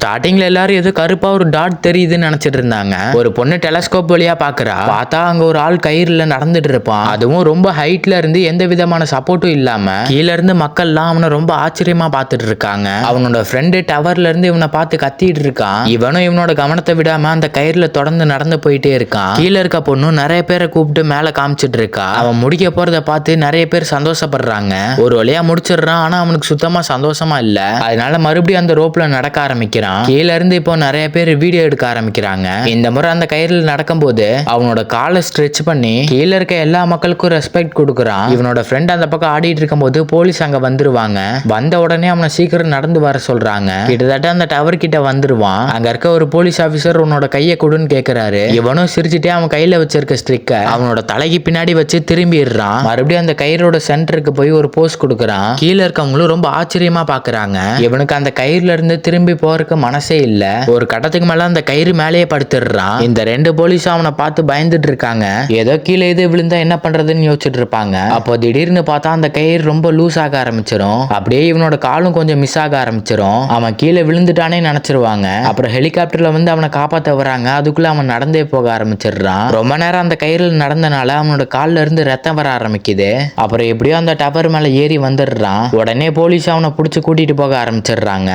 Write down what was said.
ஸ்டார்டிங்ல எல்லாரும் ஏதோ கருப்பா ஒரு டாட் தெரியுதுன்னு நினைச்சிட்டு இருந்தாங்க. ஒரு பொண்ணு டெலஸ்கோப் வழியா பாக்குறா. பார்த்தா அங்க ஒரு ஆள் கயிறுல நடந்துட்டு இருப்பான். அதுவும் ரொம்ப ஹைட்ல இருந்து எந்த விதமான சப்போர்ட்டும் இல்லாம கீழ இருந்து மக்கள்லாம் அவனை ரொம்ப ஆச்சரியமா பார்த்துட்டு இருக்காங்க. அவனோட ஃப்ரெண்டு டவர்ல இருந்து இவனை பார்த்து கத்திட்டு இருக்கான். இவனும் இவனோட கவனத்தை விடாம அந்த கயிறுல தொடர்ந்து நடந்து போயிட்டே இருக்கான். கீழ இருக்க பொண்ணு நிறைய பேரை கூப்பிட்டு மேல காமிச்சிட்டு இருக்கா. அவன் முடிக்க போறத பார்த்து நிறைய பேர் சந்தோஷப்படுறாங்க. ஒரு வழியா முடிச்சிடுறான். ஆனா அவனுக்கு சுத்தமா சந்தோஷமா இல்ல. அதனால மறுபடியும் அந்த ரோப்ல நடக்க ஆரம்பிக்கிறான். கீழ இருந்து இப்போ நிறைய பேர் வீடியோ எடுக்க ஆரம்பிக்கிறாங்க. இந்த முறை அந்த கயிறுல நடக்கும்போது அவனோட காலை ஸ்ட்ரெச் பண்ணி கீழ இருக்க எல்லா மக்களுக்கும் ரெஸ்பெக்ட் கொடுக்குறான். இவனோட ஃப்ரெண்ட் அந்த பக்கம் ஆடிட்டு இருக்கும்போது போலீஸ் அங்க வந்துருவாங்க. வந்த உடனே அவனை சீக்கிரம் நடந்து வர சொல்றாங்க. கிட்டத்தட்ட அந்த டவர் கிட்ட வந்துருவான். அங்க இருக்க ஒரு போலீஸ் ஆபீசர் உன்னோட கையை கொடுன்னு கேக்குறாரு. இவனும் சிரிச்சுட்டே அவன் கையில வச்சிருக்க ஸ்ட்ரிக்க அவனோட தலைக்கு பின்னாடி வச்சு திரும்பிடுறான். மறுபடியும் அந்த கயிறோட சென்டருக்கு போய் ஒரு போஸ் கொடுக்குறான். கீழே இருக்கவங்களும் ரொம்ப ஆச்சரியமா பாக்குறாங்க. இவனுக்கு அந்த கயிறுல இருந்து திரும்பி போறதுக்கு மனசே இல்ல. ஒரு கட்டத்துக்கு மேல அந்த கயிறு மேலேயே படுத்துடுறான். இந்த ரெண்டு போலீஸ் அவனை பார்த்து பயந்துட்டு இருக்காங்க. ஏதோ கீழே இது விழுந்தா என்ன பண்றதுன்னு யோசிச்சுட்டு இருப்பாங்க. அப்போ திடீர்னு பார்த்தா அந்த கயிறு ரொம்ப லூஸ் ஆக ஆரம்பிச்சிடும் அப்படியே இவனோட காலும் கொஞ்சம் மிஸ் ஆக ஆரம்பிச்சிடும் அவன் கீழே விழுந்துட்டானே நினைச்சிருவாங்க. அப்புறம் ஹெலிகாப்டர்ல வந்து அவனை காப்பாத்த வராங்க. அதுக்குள்ள அவன் நடந்தே போக ஆரம்பிச்சிடுறான். ரொம்ப நேரம் அந்த கயிறு நடந்தனால அவனோட கால்ல இருந்து ரத்தம் வர ஆரம்பிக்குது. அப்புறம் எப்படியோ அந்த டவர் மேல ஏறி வந்துடுறான். உடனே போலீஸ் அவனை பிடிச்சி கூட்டிட்டு போக ஆரம்பிச்சிடுறாங்க.